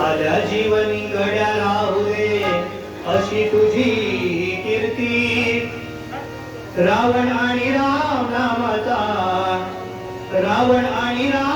आल्या जीवनी गड्या राहू दे अशी तुझी कीर्ती. रावण आणि राम नामाचा रावण आणि राम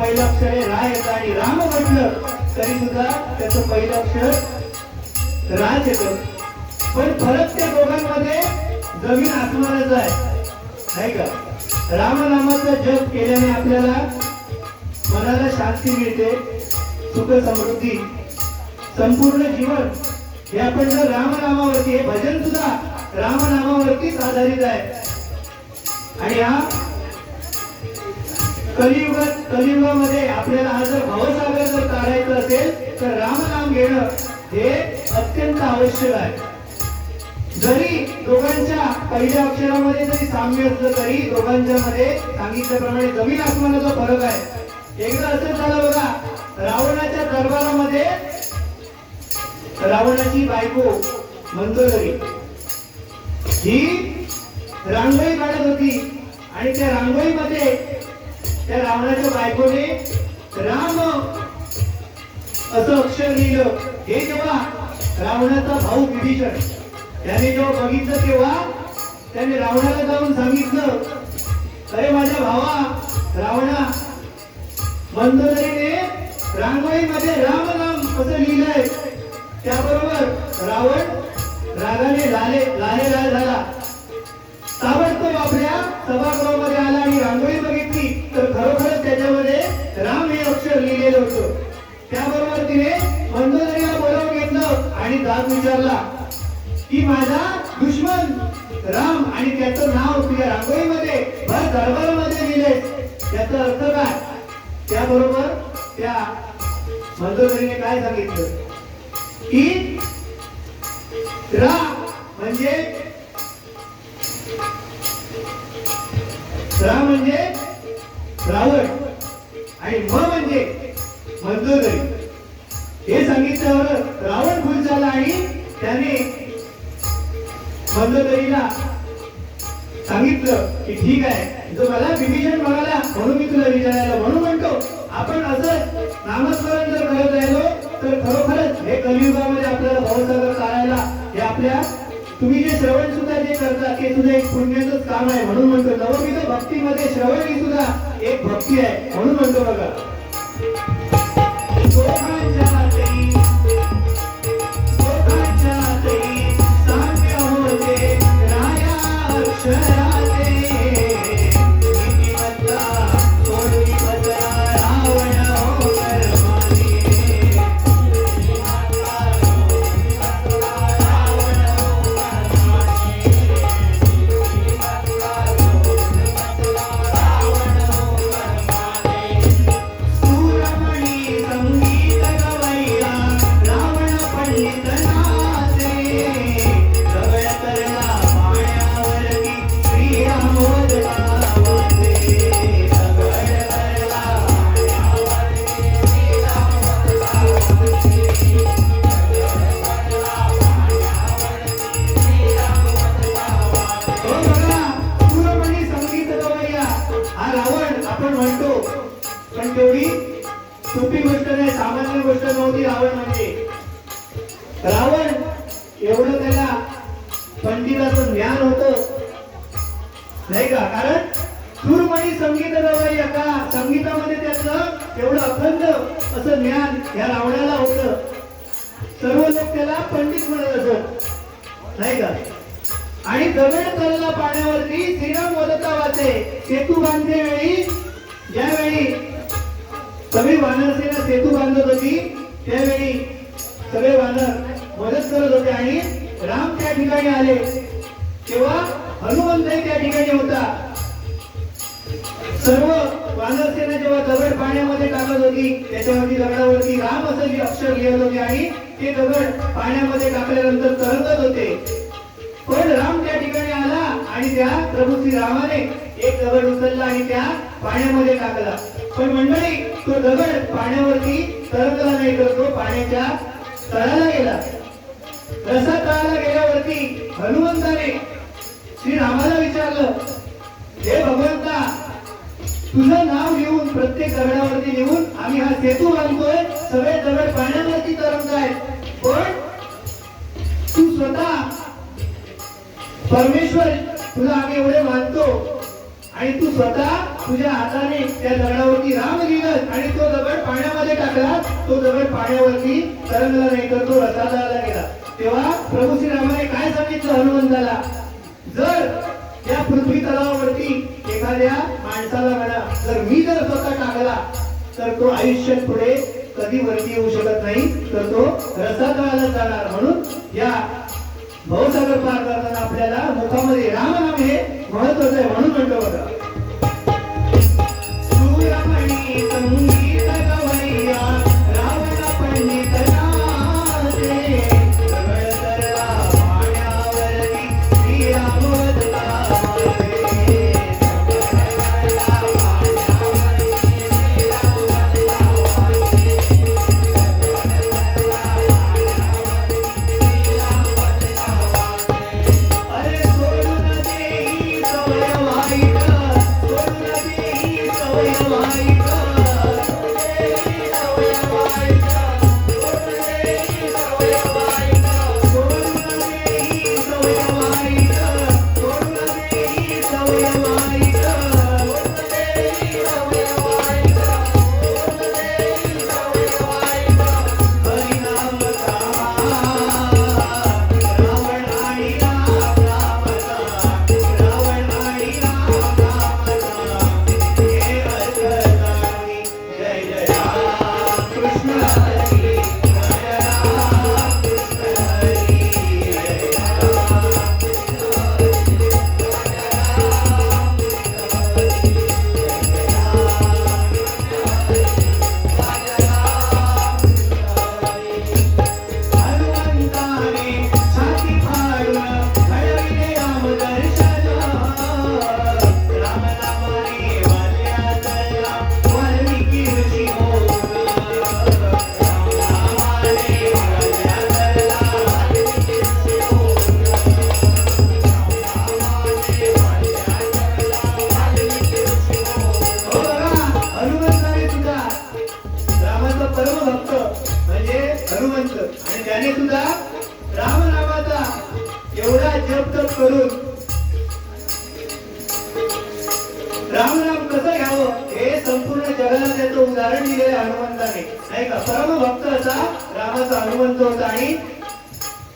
पहिलं अक्षर आहे रा येतं आणि राम म्हटलं तरी सुद्धा त्याचं पहिलं अक्षर राज येतं. पण फरक त्या दोघांमध्ये जमीन आसमानाचा आहे. नाही का? रामनामाचं जप केल्याने आपल्याला मनाला शांती मिळते सुख समृद्धी संपूर्ण जीवन. हे आपण जर रामनामावरती हे भजन सुद्धा रामनामावरतीच आधारित आहे. आणि हा कलियुग कलियुगामध्ये आपल्याला हा जर भावसागर जर काढायचं असेल तर रामनाम घेणं हे अत्यंत आवश्यक आहे. जरी दोघांच्या पहिल्या अक्षरामध्ये जरी साम्य असलं तरी दोघांच्या मध्ये सांगितल्याप्रमाणे जमीन आसमानाचा फरक आहे. एकदा असं झालं बघा रावणाच्या दरबारामध्ये रावणाची बायको मंदोदरी ही रांगोळी काढत होती आणि त्या रांगोळीमध्ये त्या रावणाच्या बायकोने राम असं अक्षर लिहिलं. हे जेव्हा रावणाचा भाऊ विभीषण. त्याने जेव्हा बघितलं तेव्हा त्याने रावणाला जाऊन सांगितलं अरे माझ्या भावा रावणा मंदोदरीने रांगोळीमध्ये राम राम असं लिहिलंय. त्याबरोबर रावण रागाने लाले लाले लाल झाला. ताबडतोब आपल्या सभागृहामध्ये अक्षर होतं. त्याबरोबर तिने मंदोदरीला बोलावून घेतलं आणि दाद विचारला की माझा दुश्मन राम आणि त्याचं नाव तुझ्या रांगोळीमध्ये भर दरबारामध्ये दिले त्याचा अर्थ काय? त्याबरोबर त्या मंदोदरीने काय सांगितलं? की रा म्हणजे रा म्हणजे रावण आणि म म्हणजे मंजूर मंदोदरी हे सांगितल्यावर रावण खुश झाला आणि त्याने मंदोदरीला सांगितलं की ठीक आहे जो मला विभीषण म्हणाला म्हणून मी तुला विचारायला म्हणून म्हणतो आपण असं नामस्मरण जर करत राहिलो तर खरोखरच हे कलियुगामध्ये आपल्याला भावसागर काढायला हे आपल्या तुम्ही जे श्रवण सुद्धा जे करता ते सुद्धा एक पुण्याचंच काम आहे. म्हणून म्हणतो नवविध भक्तीमध्ये श्रवण ही सुद्धा एक भक्ती आहे. म्हणून म्हणतो बघा. दोघांच्या हाती रावण एवढं त्याला पंडिताचं ज्ञान होतं. नाही का? कारण सूरमणी संगीत गवळी एका संगीतामध्ये त्याचं एवढं अखंड असं ज्ञान या रावणाला होतं. सर्व लोक त्याला पंडित म्हणत असत. नाही का? आणि दगड तलला पाण्यावरती श्रीराम वदता वाचे सेतू बांधते वेळी ज्यावेळी सगळी वानर सेना सेतू बांधत होती त्यावेळी सगळे वानर ठिकाणी आले तेव्हा हनुमंतही त्या ठिकाणी होता. सर्व वानरसेना जेव्हा दगड पाण्यामध्ये टाकत होती त्याच्यावरती दगडावरती राम असं जे अक्षर लिहित होते आणि ते दगड पाण्यामध्ये टाकल्यानंतर तरंगत होते. पण राम त्या ठिकाणी आला आणि त्या प्रभू श्री रामाने एक दगड उचलला आणि त्या पाण्यामध्ये टाकला. पण मंडळी तो दगड पाण्यावरती तरंगला नाही तर तो पाण्याच्या तळाला गेला. रसा तळाला गेल्यावरती हनुमंताने श्री रामाला विचारलं हे भगवंता तुझं नाव घेऊन प्रत्येक दगडावरती लिहून आम्ही हा सेतू बांधतोय सगळे दगड पाण्यावरती तरंग आहेत पण तू स्वतः परमेश्वर तुला आम्ही एवढे मानतो आणि तू स्वतः तुझ्या हाताने त्या दगडावरती राम लिहिलं आणि तो दगड पाण्यामध्ये टाकला तो दगड पाण्यावरती तरंगला नाही तर तो रसाला तेव्हा प्रभू श्रीरामाने काय सांगितलं हनुमंताला? जर या पृथ्वी तलावावरती एखाद्या माणसाला म्हणा जर मी जर स्वतः टाकला तर तो आयुष्यात पुढे कधी वरती येऊ शकत नाही तर तो रसातळाला जाणार. म्हणून या भाऊसागर पार करताना आपल्याला मुखामध्ये राम नाम हे महत्वाचं आहे म्हणून म्हणतो बघा. एवढा जप तप करून रामनाम कसं घ्यावं हे संपूर्ण जगाला त्याचं उदाहरण दिलेलं हनुमंताने. नाही का? परम भक्त असा रामाचा हनुमंत होता आणि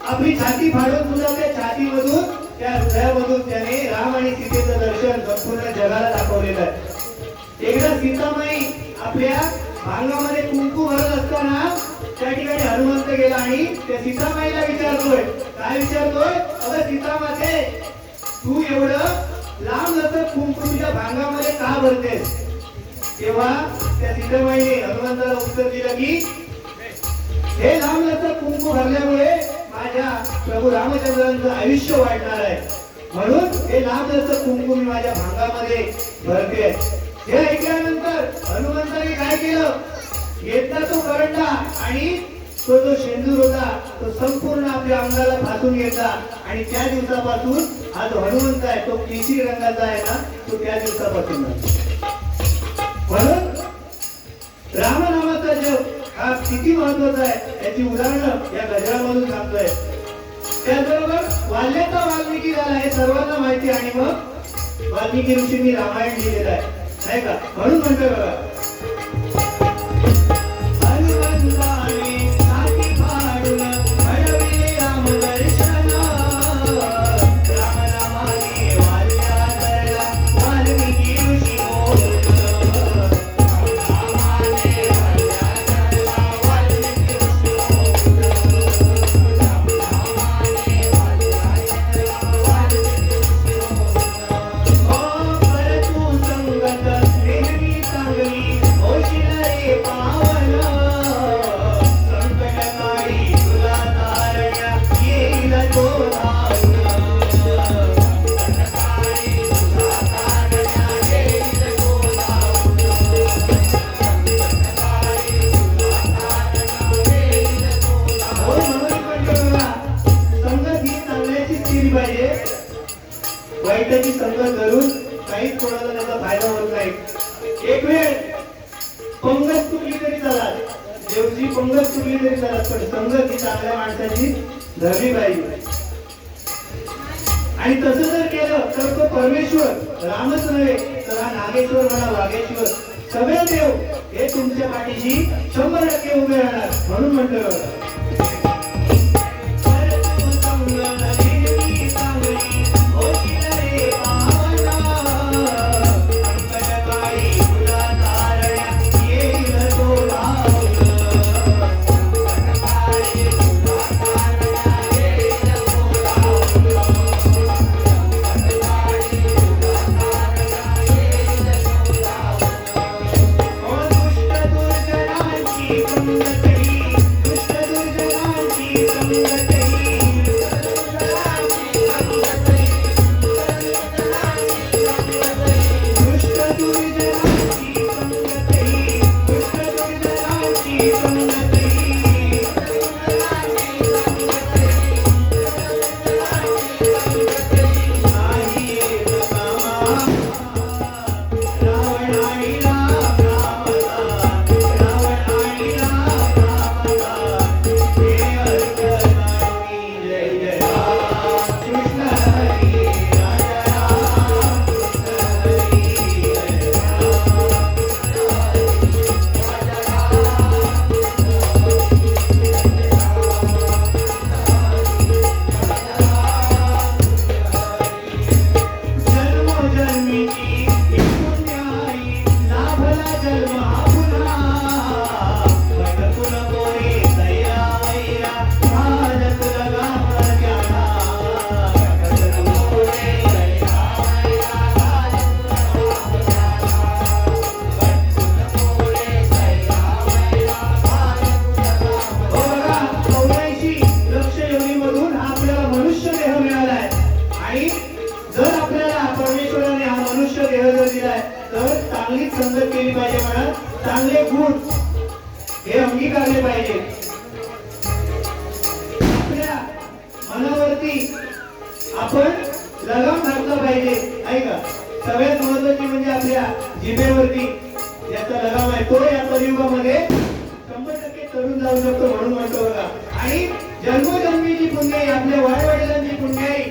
आपली छाती फाडून सुद्धा त्या छातीमधून त्या हृदयामधून त्याने राम आणि सीतेचं दर्शन संपूर्ण जगाला दाखवलेलं आहे. एकदा सीतामाई आपल्या भांगामध्ये कुंकू भरत असताना त्या ठिकाणी हनुमंत गेला आणि त्या सीतामाईला विचारतोय काय विचारतोय? अगं सीतामाते तू एवढं लांब नसत कुंकू भांगामध्ये का भरतेस? तेव्हा त्या सीतामाईने हनुमंताला उत्तर दिलं की हे लांब लचक कुंकू भरल्यामुळे माझ्या प्रभू रामचंद्रांचं आयुष्य वाढणार आहे. म्हणून हे लांब लचक कुंकू मी माझ्या भांगामध्ये भरते हे ऐकल्यानंतर हनुमंताने काय केलं? एकदा तो करंडा आणि तो जो शेंदूर होता तो संपूर्ण आपल्या अंगाला फासून घेतला. आणि त्या दिवसापासून हा जो हनुमंत आहे तो केशरी रंगाचा आहे ना तो त्या दिवसापासून म्हणून रामनामाचा जप हा किती महत्त्वाचा आहे याची उदाहरणं या गजरामधून सांगतोय. त्याचबरोबर वाल्यता वाल्मिकी झाला हे सर्वांना माहिती आणि मग वाल्मिकी ऋषींनी रामायण लिहिलेलं आहे. नाही का? म्हणून म्हणतोय बघा. कोणाला त्याचा फायदा होत नाही. एक वेळ पंगत चुकली तरी चालत देवची पंगत चुकली तरी चालत पण संगत ही चांगल्या माणसाची धरली पाहिजे. आणि तसं जर केलं तर तो परमेश्वर रामच नव्हे तर हा नागेश्वर म्हणा वागेश्वर सगळे देव हे तुमच्या पाठीशी शंभर टक्के उभे राहणार म्हणून म्हणतोय चांगले गुण हे अंगीकारले पाहिजे. आपल्या मनावरती आपण लगाम घातला पाहिजे. ऐका सगळ्यात महत्वाची म्हणजे आपल्या जिभेवरती याचा लगाम आहे तो या कलियुगामध्ये शंभर टक्के तरुण जाऊ शकतो म्हणून म्हणतो बघा. आणि जन्मजन्मीची पुण्याई आपल्या वाडवडिलांची पुण्याई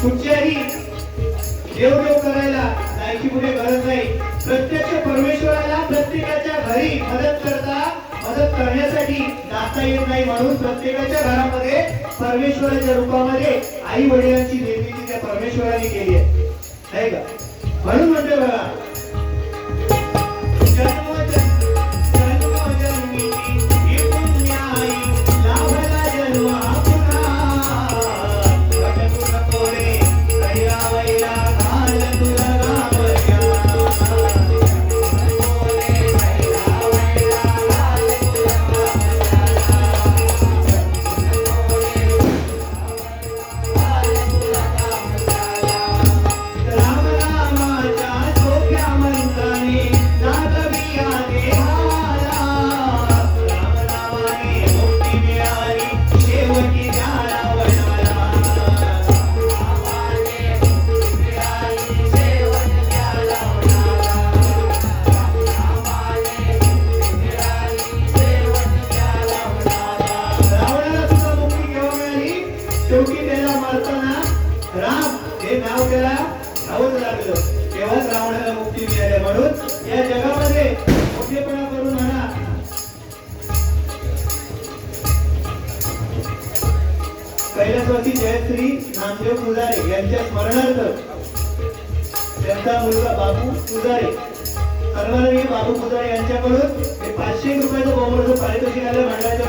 कुठच्याही देवदेव करायला जायची कुठे गरज नाही. प्रत्यक्ष परमेश्वराला प्रत्येकाच्या घरी मदत करता मदत करण्यासाठी जाता येत नाही म्हणून प्रत्येकाच्या घरामध्ये परमेश्वराच्या रूपामध्ये आई वडिलांची निर्मिती त्या परमेश्वराने केली आहे. नाही का? म्हणून म्हणते बघा पुजारे. सन्माननीय बाबू पुजारे यांच्याकडून पाचशे रुपयाचं बहुमत पारितोषिक आलं मंडळाच्या